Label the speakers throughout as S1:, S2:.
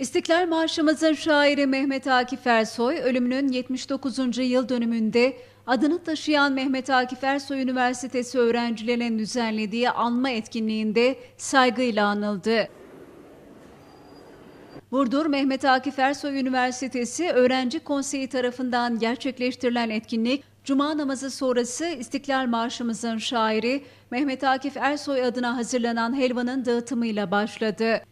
S1: İstiklal Marşımızın şairi Mehmet Akif Ersoy ölümünün 79. yıl dönümünde adını taşıyan Mehmet Akif Ersoy Üniversitesi öğrencilerinin düzenlediği anma etkinliğinde saygıyla anıldı. Burdur Mehmet Akif Ersoy Üniversitesi Öğrenci Konseyi tarafından gerçekleştirilen etkinlik Cuma namazı sonrası İstiklal Marşımızın şairi Mehmet Akif Ersoy adına hazırlanan helvanın dağıtımıyla başladı.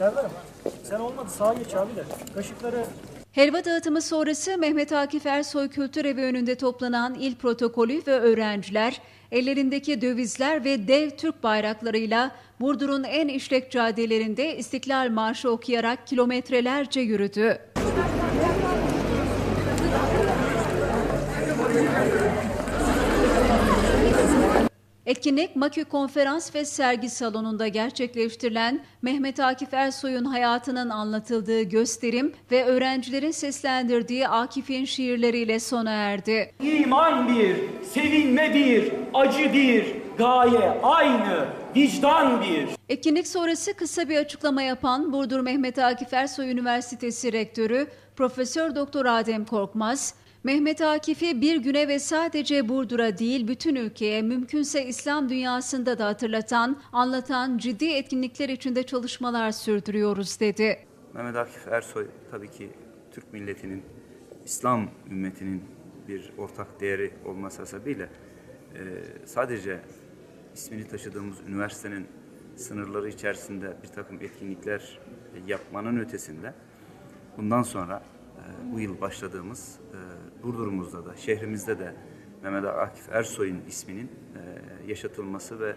S2: Serdar'ım sen olmadı sağa geç abi de. Kaşıkları
S1: Helva dağıtımı sonrası Mehmet Akif Ersoy Kültür Evi önünde toplanan il protokolü ve öğrenciler ellerindeki dövizler ve dev Türk bayraklarıyla Burdur'un en işlek caddelerinde İstiklal Marşı okuyarak kilometrelerce yürüdü. Etkinlik Makü Konferans ve Sergi Salonu'nda gerçekleştirilen Mehmet Akif Ersoy'un hayatının anlatıldığı gösterim ve öğrencilerin seslendirdiği Akif'in şiirleriyle sona erdi.
S3: İman bir, sevinme bir, acı bir, gaye aynı, vicdan bir.
S1: Etkinlik sonrası kısa bir açıklama yapan Burdur Mehmet Akif Ersoy Üniversitesi Rektörü Profesör Doktor Adem Korkmaz, Mehmet Akif'i bir güne ve sadece Burdur'a değil bütün ülkeye mümkünse İslam dünyasında da hatırlatan, anlatan ciddi etkinlikler içinde çalışmalar sürdürüyoruz dedi.
S4: Mehmet Akif Ersoy tabii ki Türk milletinin, İslam ümmetinin bir ortak değeri olması hasebiyle e, sadece ismini taşıdığımız üniversitenin sınırları içerisinde bir takım etkinlikler yapmanın ötesinde bundan sonra bu yıl başladığımız e, Burdur'umuzda da şehrimizde de Mehmet Akif Ersoy'un isminin e, yaşatılması ve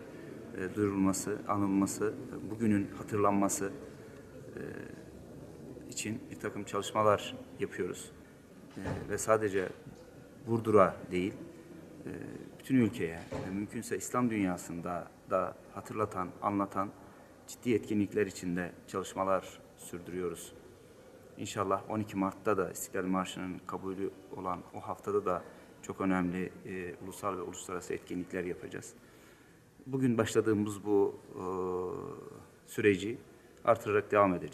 S4: e, duyurulması, anılması, bugünün hatırlanması için bir takım çalışmalar yapıyoruz. Ve sadece Burdur'a değil, bütün ülkeye ve mümkünse İslam dünyasında da hatırlatan, anlatan ciddi etkinlikler içinde çalışmalar sürdürüyoruz. İnşallah 12 Mart'ta da İstiklal Marşı'nın kabulü olan o haftada da çok önemli e, ulusal ve uluslararası etkinlikler yapacağız. Bugün başladığımız bu e, süreci artırarak devam edeceğiz.